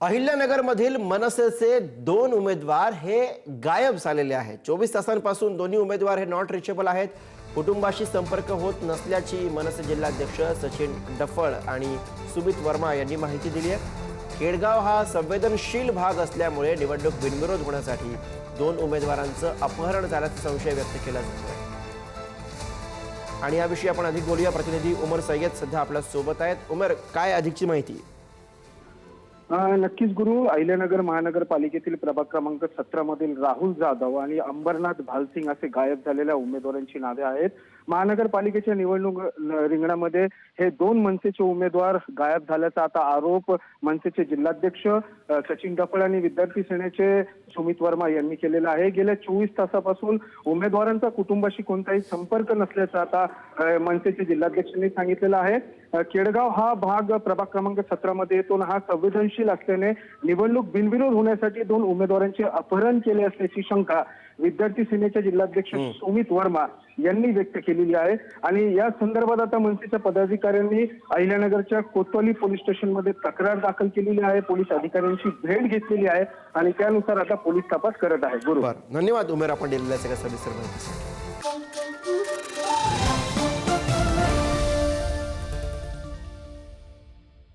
अहिल्यानगरमधील मनसेचे दोन उमेदवार हे गायब झालेले आहेत. चोवीस तासांपासून दोन्ही उमेदवार हे नॉट रिचेबल आहेत. कुटुंबाशी संपर्क होत नसल्याची मनसे जिल्हाध्यक्ष सचिन डफळ आणि सुमित वर्मा यांनी माहिती दिली आहे. केडगाव हा संवेदनशील भाग असल्यामुळे निवडणूक बिनविरोध होण्यासाठी दोन उमेदवारांचं अपहरण झाल्याचा संशय व्यक्त केला जातोय. आणि याविषयी आपण अधिक बोलूया. प्रतिनिधी उमर सय्यद सध्या आपल्यासोबत आहेत. उमर काय अधिकची माहिती? नक्कीच गुरु. अहिल्यानगर महानगरपालिकेतील प्रभाग क्रमांक सतरा मधील राहुल जाधव आणि अंबरनाथ भालसिंग असे गायब झालेल्या उमेदवारांची नावे आहेत. महानगरपालिकेच्या निवडणूक रिंगणामध्ये हे दोन मनसेचे उमेदवार गायब झाल्याचा आता आरोप मनसेचे जिल्हाध्यक्ष सचिन डफळ आणि विद्यार्थी सेनेचे सुमित वर्मा यांनी केलेला आहे. गेल्या चोवीस तासापासून उमेदवारांचा कुटुंबाशी कोणताही संपर्क नसल्याचं आता मनसेचे जिल्हाध्यक्षांनी सांगितलेलं आहे. केडगाव हा भाग प्रभाग क्रमांक सतरामध्ये येतो हा संवेदनशील असल्याने निवडणूक बिनविरोध होण्यासाठी दोन उमेदवारांचे अपहरण केले असल्याची शंका विद्यार्थी सेनेचे जिल्हाध्यक्ष सुमित वर्मा यांनी व्यक्त केलेली आहे. आणि या संदर्भात आता मनसेच्या पदाधिकाऱ्यांनी अहिल्यानगरच्या कोतवाली पोलीस स्टेशनमध्ये तक्रार दाखल केलेली आहे. पोलीस अधिकाऱ्यांची भेट घेतलेली आहे. आणि त्यानुसार आता पोलीस तपास करत आहे. गुरु. बरं. धन्यवाद. उमेर आपण दिलेल्या सगळ्या सविस्तर